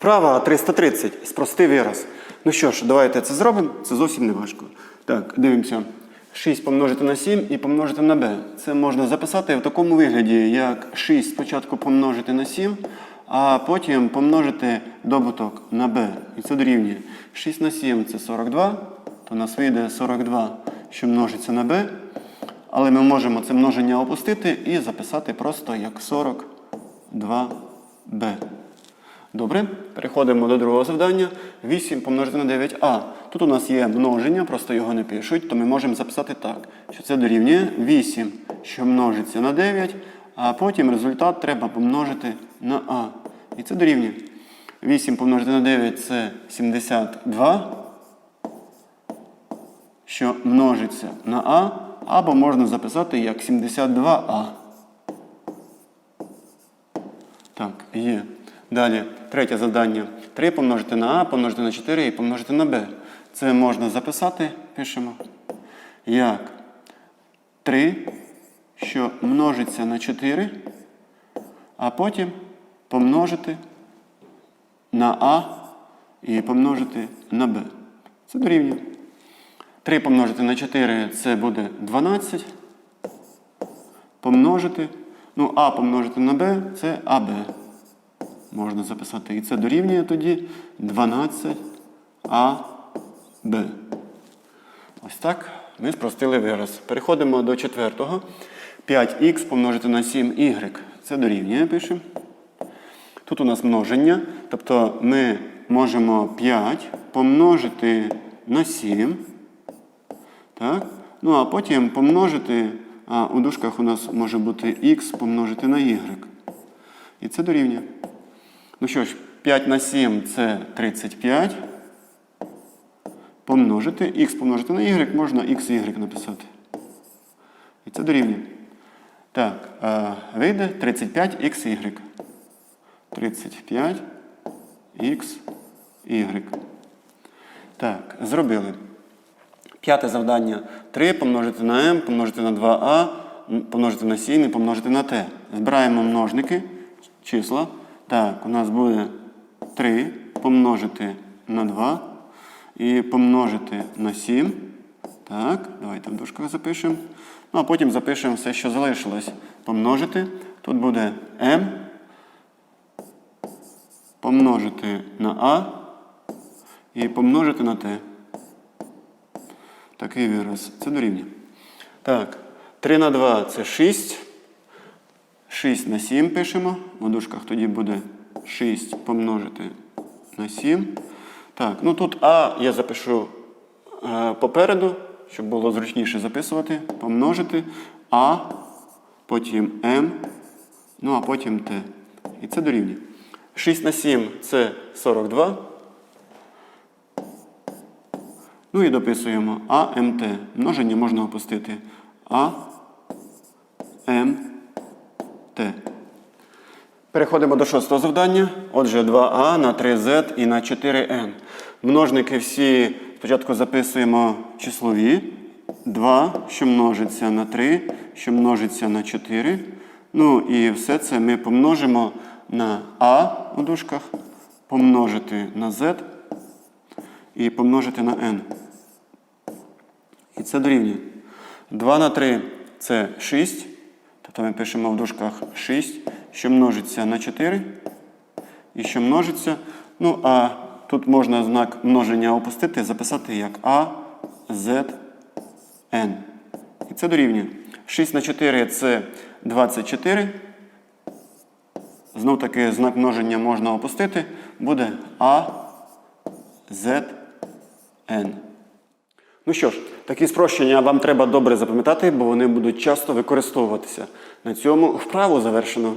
Вправа 330. Спрости вираз. Ну що ж, давайте це зробимо. Це зовсім не важко. Так, дивимося. 6 помножити на 7 і помножити на b. Це можна записати в такому вигляді, як 6 спочатку помножити на 7, а потім помножити добуток на b. І це дорівнює. 6 на 7 це 42, то у нас вийде 42, що множиться на b. Але ми можемо це множення опустити і записати просто як 42b. Добре, переходимо до другого завдання. 8 помножити на 9а. Тут у нас є множення, просто його не пишуть, то ми можемо записати так, що це дорівнює 8, що множиться на 9, а потім результат треба помножити на а. І це дорівнює. 8 помножити на 9 це 72, що множиться на а, або можна записати як 72а. Так, є. Далі, третє завдання. 3 помножити на А, помножити на 4 і помножити на Б. Це можна записати, пишемо, як 3, що множиться на 4, а потім помножити на А і помножити на Б. Це дорівнює. 3 помножити на 4 це буде 12. Помножити. Ну, А помножити на Б це АБ. Можна записати. І це дорівнює тоді 12АБ. Ось так ми спростили вираз. Переходимо до четвертого. 5х помножити на 7y. Це дорівнює, пишемо. Тут у нас множення. Тобто ми можемо 5 помножити на 7. Так? Ну, а потім помножити, а у дужках у нас може бути х помножити на y. І це дорівнює. Ну що ж, 5 на 7 це 35. Помножити. Х помножити на y можна xy написати. І це дорівнює. Так, вийде 35xy. 35xy. Так, зробили. П'яте завдання. 3 помножити на m, помножити на 2а, помножити на 7 і помножити на t. Збираємо множники, числа. Так, у нас буде 3 помножити на 2 і помножити на 7. Так, давайте в дужках запишемо. Ну, а потім запишемо все, що залишилось. Помножити. Тут буде m, помножити на а і помножити на t. Такий вираз. Це дорівнює. Так, 3 на 2 це 6. 6 на 7 пишемо. У дужках тоді буде 6 помножити на 7. Так, ну тут А я запишу е, попереду, щоб було зручніше записувати. Помножити А, потім М, ну а потім Т. І це дорівнює. 6 на 7 це 42. Ну і дописуємо АМТ. Множення можна опустити. А, М. Переходимо до шостого завдання. Отже, 2А на 3Z і на 4N. Множники всі спочатку записуємо числові. 2, що множиться на 3, що множиться на 4. Ну і все це ми помножимо на А у дужках, помножити на Z і помножити на n. І це дорівнює. 2 на 3 це 6. Тобто ми пишемо в дужках 6, що множиться на 4. І що множиться. Ну, а тут можна знак множення опустити, записати як А, Z, N. І це дорівнює. 6 на 4 це 24. Знов таки знак множення можна опустити. Буде А, Z, N. Ну що ж, такі спрощення вам треба добре запам'ятати, бо вони будуть часто використовуватися. На цьому вправу завершено.